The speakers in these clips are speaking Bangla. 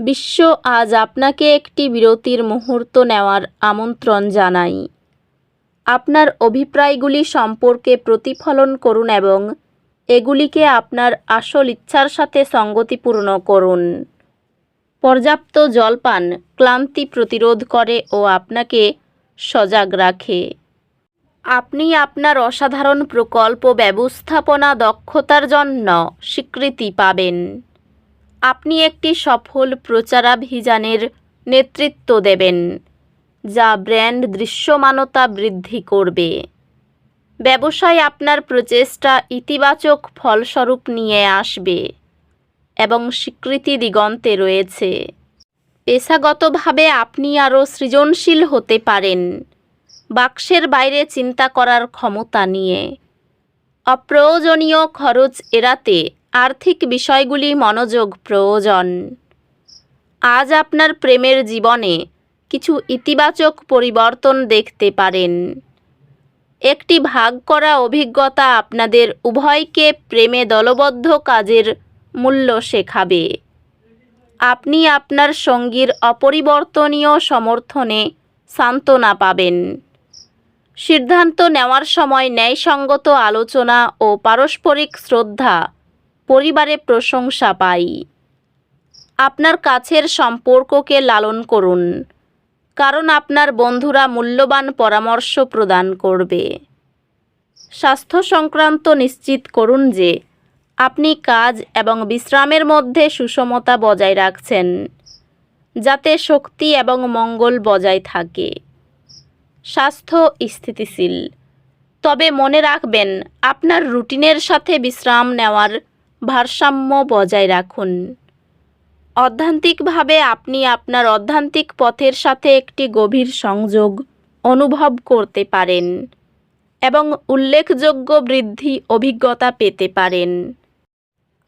বিশ্ব আজ আপনাকে একটি বিরতির মুহূর্ত নেওয়ার আমন্ত্রণ জানাই। আপনার অভিপ্রায়গুলি সম্পর্কে প্রতিফলন করুন এবং এগুলিকে আপনার আসল ইচ্ছার সাথে সঙ্গতিপূর্ণ করুন। পর্যাপ্ত জলপান ক্লান্তি প্রতিরোধ করে ও আপনাকে সজাগ রাখে। আপনি আপনার অসাধারণ প্রকল্প ব্যবস্থাপনা দক্ষতার জন্য স্বীকৃতি পাবেন। আপনি একটি সফল প্রচারাভিযানের নেতৃত্ব দেবেন, যা ব্র্যান্ড দৃশ্যমানতা বৃদ্ধি করবে। ব্যবসায় আপনার প্রচেষ্টা ইতিবাচক ফলস্বরূপ নিয়ে আসবে এবং স্বীকৃতি দিগন্তে রয়েছে। পেশাগতভাবে আপনি আরও সৃজনশীল হতে পারেন, বাক্সের বাইরে চিন্তা করার ক্ষমতা নিয়ে। অপ্রয়োজনীয় খরচ এড়াতে আর্থিক বিষয়গুলি মনোযোগ, প্রয়োজন। আজ আপনার প্রেমের জীবনে কিছু ইতিবাচক পরিবর্তন দেখতে পারেন। একটি ভাগ করা অভিজ্ঞতা আপনাদের উভয়কে প্রেমে দলবদ্ধ কাজের মূল্য শেখাবে। আপনি আপনার সঙ্গীর অপরিবর্তনীয় সমর্থনে সান্ত্বনা পাবেন। সিদ্ধান্ত নেওয়ার সময় ন্যায়সঙ্গত আলোচনা ও পারস্পরিক শ্রদ্ধা পরিবারে প্রশংসা পাই। আপনার কাছের সম্পর্ককে লালন করুন, কারণ আপনার বন্ধুরা মূল্যবান পরামর্শ প্রদান করবে। স্বাস্থ্য সংক্রান্ত নিশ্চিত করুন যে, আপনি কাজ এবং বিশ্রামের মধ্যে সুষমতা বজায় রাখছেন, যাতে শক্তি এবং মঙ্গল বজায় থাকে। স্বাস্থ্য স্থিতিশীল, তবে মনে রাখবেন, আপনার রুটিনের সাথে বিশ্রাম নেওয়ার ভারসাম্য বজায় রাখুন। অধ্যান্তিকভাবে আপনি আপনার অধ্যান্তিক পথের সাথে একটি গভীর সংযোগ অনুভব করতে পারেন এবং উল্লেখযোগ্য বৃদ্ধি অভিজ্ঞতা পেতে পারেন।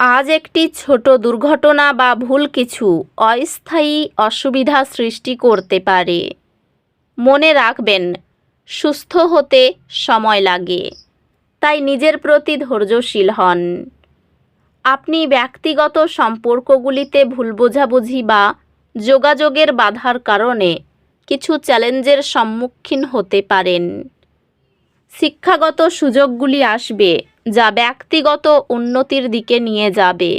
আজ একটি ছোট দুর্ঘটনা বা ভুল কিছু অস্থায়ী অসুবিধা সৃষ্টি করতে পারে। মনে রাখবেন, সুস্থ হতে সময় লাগে, তাই নিজের প্রতি ধৈর্যশীল হন। আপনি ব্যক্তিগত সম্পর্কগুলিতে ভুল বোঝাবুঝি বা যোগাযোগের বাধার কারণে কিছু চ্যালেঞ্জের সম্মুখীন হতে পারেন। শিক্ষাগত সুযোগগুলি আসবে যা ব্যক্তিগত উন্নতির দিকে নিয়ে যাবে।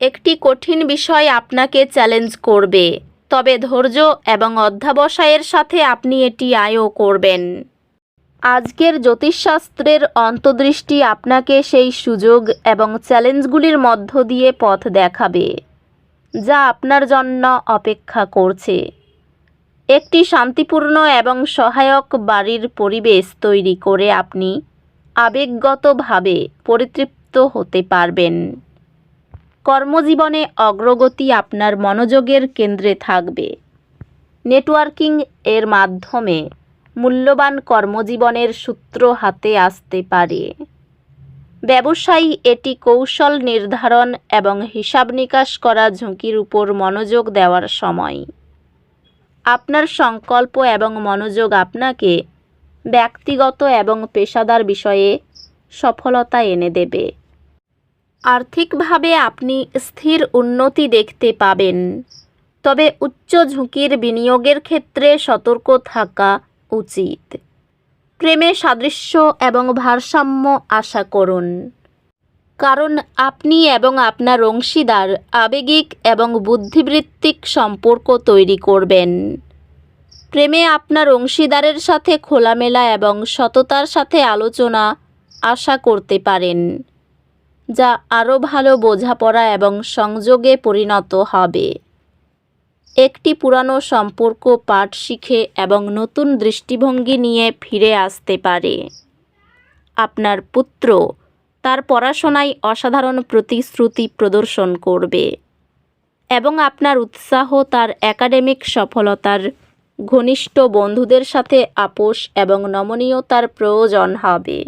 একটি কঠিন বিষয় আপনাকে চ্যালেঞ্জ করবে, তবে ধৈর্য এবং অধ্যাবসায়ের সাথে আপনি এটি আয়ও করবেন। আজকের জ্যোতিষশাস্ত্রের অন্তর্দৃষ্টি আপনাকে সেই সুযোগ এবং চ্যালেঞ্জগুলির মধ্য দিয়ে পথ দেখাবে, যা আপনার জন্য অপেক্ষা করছে। একটি শান্তিপূর্ণ এবং সহায়ক বাড়ির পরিবেশ তৈরি করে আপনি আবেগগতভাবে পরিতৃপ্ত হতে পারবেন। কর্মজীবনে অগ্রগতি আপনার মনোযোগের কেন্দ্রে থাকবে। নেটওয়ার্কিং এর মাধ্যমে মূল্যবান কর্মজীবনের সূত্র হাতে আসতে পারে। ব্যবসায়ী এটি কৌশল নির্ধারণ এবং হিসাব নিকাশ করা ঝুঁকির উপর মনোযোগ দেওয়ার সময়। আপনার সংকল্প এবং মনোযোগ আপনাকে ব্যক্তিগত এবং পেশাদার বিষয়ে সফলতা এনে দেবে। আর্থিকভাবে আপনি স্থির উন্নতি দেখতে পাবেন। তবে উচ্চ ঝুঁকির বিনিয়োগের ক্ষেত্রে সতর্ক থাকা উচিত। প্রেমে সাদৃশ্য এবং ভারসাম্য আশা করুন। কারণ আপনি এবং আপনার অংশীদার আবেগিক এবং বুদ্ধিবৃত্তিক সম্পর্ক তৈরি করবেন। প্রেমে আপনার অংশীদারের সাথে খোলামেলা এবং সততার সাথে আলোচনা আশা করতে পারেন, যা আরও ভালো বোঝাপড়া এবং সংযোগে পরিণত হবে। একটি পুরানো সম্পর্ক পাঠ শিখে এবং নতুন দৃষ্টিভঙ্গি নিয়ে ফিরে আসতে পারে। আপনার পুত্র তার পড়াশোনায় অসাধারণ প্রতিশ্রুতি প্রদর্শন করবে এবং আপনার উৎসাহ তার একাডেমিক সফলতার ঘনিষ্ঠ বন্ধুদের সাথে আপোষ এবং নমনীয়তার প্রয়োজন হবে।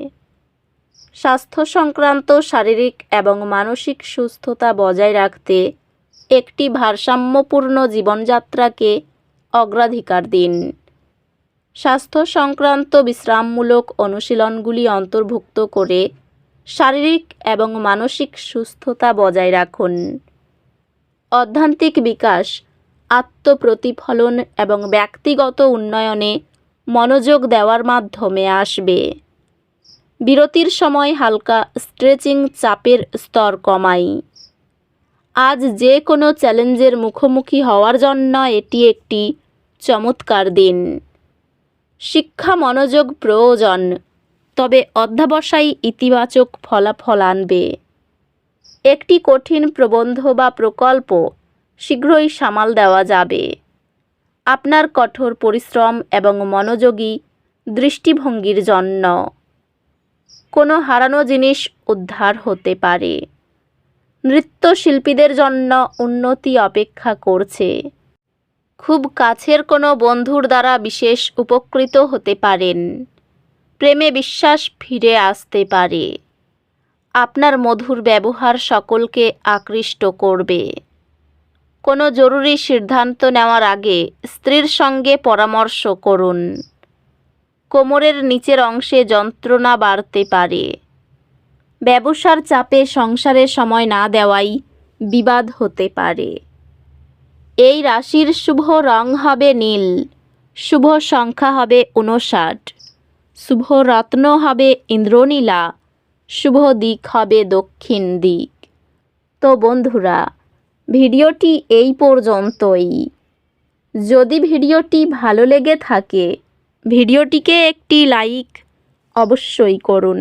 স্বাস্থ্য সংক্রান্ত শারীরিক এবং মানসিক সুস্থতা বজায় রাখতে একটি ভারসাম্যপূর্ণ জীবনযাত্রাকে অগ্রাধিকার দিন। স্বাস্থ্য সংক্রান্ত বিশ্রামমূলক অনুশীলনগুলি অন্তর্ভুক্ত করে শারীরিক এবং মানসিক সুস্থতা বজায় রাখুন। অধ্যান্তিক বিকাশ, আত্মপ্রতিফলন এবং ব্যক্তিগত উন্নয়নে মনোযোগ দেওয়ার মাধ্যমে আসবে। বিরতির সময় হালকা স্ট্রেচিং চাপের স্তর কমাই। আজ যে কোনো চ্যালেঞ্জের মুখোমুখি হওয়ার জন্য এটি একটি চমৎকার দিন। শিক্ষা মনোযোগ প্রয়োজন, তবে অধ্যাবসায় ইতিবাচক ফলাফল আনবে। একটি কঠিন প্রবন্ধ বা প্রকল্প শীঘ্রই সামাল দেওয়া যাবে। আপনার কঠোর পরিশ্রম এবং মনোযোগী দৃষ্টিভঙ্গির জন্য। কোনো হারানো জিনিস উদ্ধার হতে পারে। নৃত্যশিল্পীদের জন্য উন্নতি অপেক্ষা করছে। খুব কাছের কোনো বন্ধুর দ্বারা বিশেষ উপকৃত হতে পারেন। প্রেমে বিশ্বাস ফিরে আসতে পারে। আপনার মধুর ব্যবহার সকলকে আকৃষ্ট করবে। কোনো জরুরি সিদ্ধান্ত নেওয়ার আগে স্ত্রীর সঙ্গে পরামর্শ করুন। কোমরের নিচের অংশে যন্ত্রণা বাড়তে পারে। ব্যবসার চাপে সংসারে সময় না দেওয়াই বিবাদ হতে পারে। এই রাশির শুভ রং হবে নীল, শুভ সংখ্যা হবে উনষাট শুভ রত্ন হবে ইন্দ্রনীলা, শুভ দিক হবে দক্ষিণ দিক। তো বন্ধুরা, ভিডিওটি এই পর্যন্তই। যদি ভিডিওটি ভালো লেগে থাকে, ভিডিওটিকে একটি লাইক অবশ্যই করুন।